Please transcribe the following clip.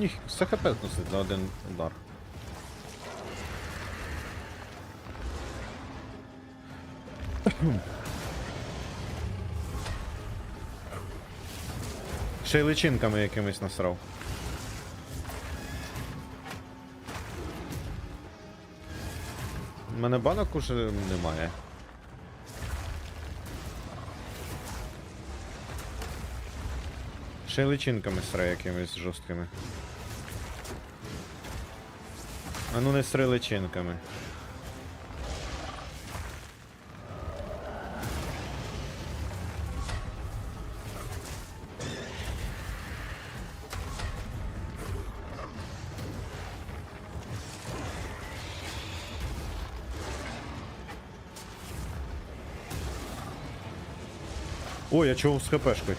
мені все хп носить за один удар. Ще й личинками якимись насрав. У мене банок уже немає. Ще й личинками сре якимись жорсткими. А ну не сри личинками. Ой, я чого з хпшкою?